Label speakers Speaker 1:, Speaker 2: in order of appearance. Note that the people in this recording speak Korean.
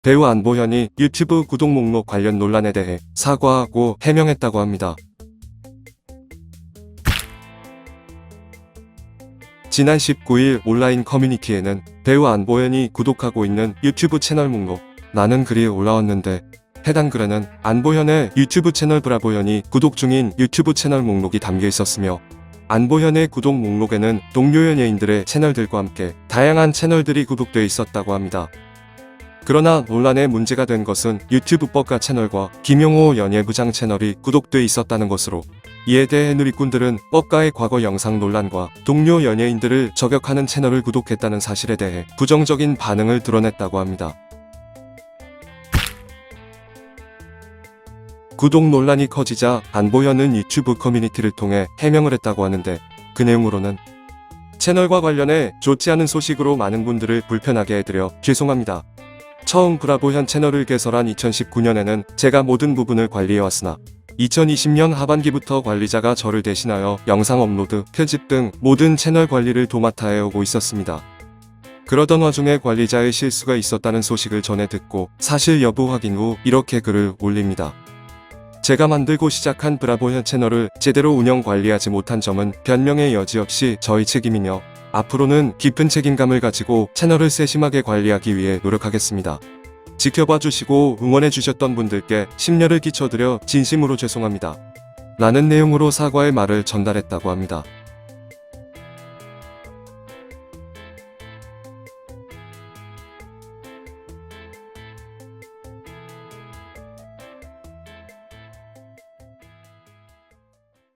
Speaker 1: 배우 안보현이 유튜브 구독 목록 관련 논란에 대해 사과하고 해명했다고 합니다. 지난 19일 온라인 커뮤니티에는 배우 안보현이 구독하고 있는 유튜브 채널 목록 라는 글이 올라왔는데 해당 글에는 안보현의 유튜브 채널 브라보현이 구독 중인 유튜브 채널 목록이 담겨 있었으며 안보현의 구독 목록에는 동료 연예인들의 채널들과 함께 다양한 채널들이 구독되어 있었다고 합니다. 그러나 논란의 문제가 된 것은 유튜브 뻑가 채널과 김용호 연예부장 채널이 구독돼 있었다는 것으로 이에 대해 누리꾼들은 뻑가의 과거 영상 논란과 동료 연예인들을 저격하는 채널을 구독했다는 사실에 대해 부정적인 반응을 드러냈다고 합니다. 구독 논란이 커지자 안보현은 유튜브 커뮤니티를 통해 해명을 했다고 하는데 그 내용으로는 채널과 관련해 좋지 않은 소식으로 많은 분들을 불편하게 해드려 죄송합니다. 처음 브라보현 채널을 개설한 2019년에는 제가 모든 부분을 관리해왔으나 2020년 하반기부터 관리자가 저를 대신하여 영상 업로드, 편집 등 모든 채널 관리를 도맡아 해오고 있었습니다. 그러던 와중에 관리자의 실수가 있었다는 소식을 전해 듣고 사실 여부 확인 후 이렇게 글을 올립니다. 제가 만들고 시작한 브라보현 채널을 제대로 운영 관리하지 못한 점은 변명의 여지 없이 저희 책임이며 앞으로는 깊은 책임감을 가지고 채널을 세심하게 관리하기 위해 노력하겠습니다. 지켜봐 주시고 응원해 주셨던 분들께 심려를 끼쳐드려 진심으로 죄송합니다. 라는 내용으로 사과의 말을 전달했다고 합니다.